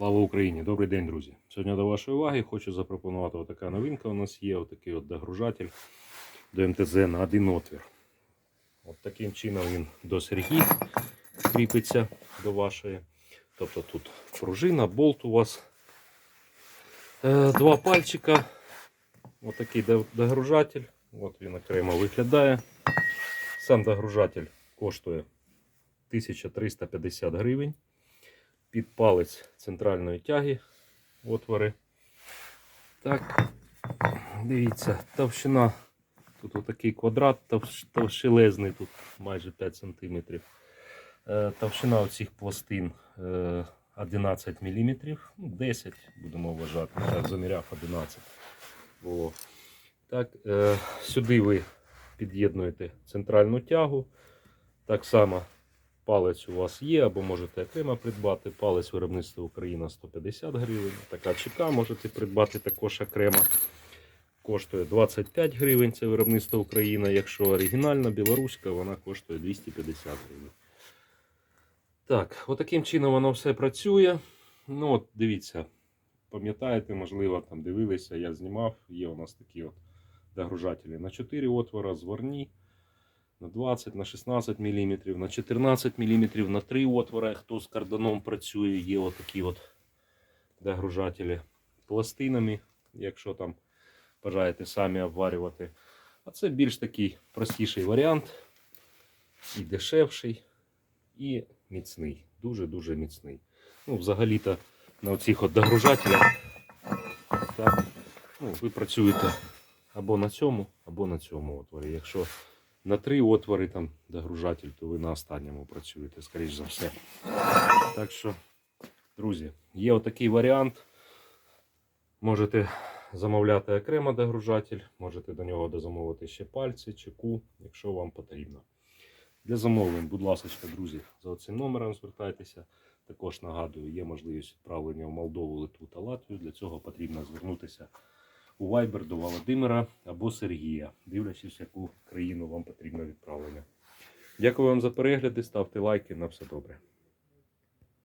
Слава Україні! Добрий день, друзі! Сьогодні до вашої уваги хочу запропонувати отака новинка. У нас є отакий от догружатель до МТЗ на один отвір. От таким чином він до сергі кріпиться до вашої. Тобто тут пружина, болт у вас. Е, Два пальчика. Отакий до- догружатель. От він окремо виглядає. Сам догружатель коштує 1350 гривень під палець центральної тяги отвори. Так, дивіться, товщина. Тут отакий квадрат товщ- товщелезний, тут майже 5 см. Товщина оцих пластин е, 11 мм, ну, 10 будемо вважати. Так, заміряв 11 було. Так, е, сюди ви під'єднуєте центральну тягу. Так само Палець у вас є, або можете окремо придбати. Палець виробництва Україна 150 гривень. Така ЧК можете придбати також окремо. Коштує 25 гривень. Це виробництво Україна. Якщо оригінальна білоруська, вона коштує 250 гривень. Так, отаким чином воно все працює. Ну от Дивіться, пам'ятаєте, можливо, там дивилися, я знімав. Є у нас такі от догружателі на 4 отвора, зворні на 20, на 16 мм, на 14 мм, на 3 отвора. Хто з карданом працює, є отакі от догружателі пластинами, якщо там бажаєте самі обварювати. А це більш такий простіший варіант. І дешевший, і міцний. Дуже-дуже міцний. Ну, взагалі-то на оцих от догружателях так, ну, ви працюєте або на цьому, або на цьому отворі. Якщо на три отвори там догружатель, то ви на останньому працюєте, скоріш за все. Так що, друзі, є отакий варіант. Можете замовляти окремо догружатель, можете до нього дозамовити ще пальці, чеку, якщо вам потрібно. Для замовлень, будь ласка, друзі, за цим номером звертайтеся. Також нагадую, є можливість відправлення в Молдову, Литву та Латвію. Для цього потрібно звернутися у Viber до Володимира або Сергія, дивлячись, яку країну вам потрібно відправлення. Дякую вам за перегляди, ставте лайки, на все добре.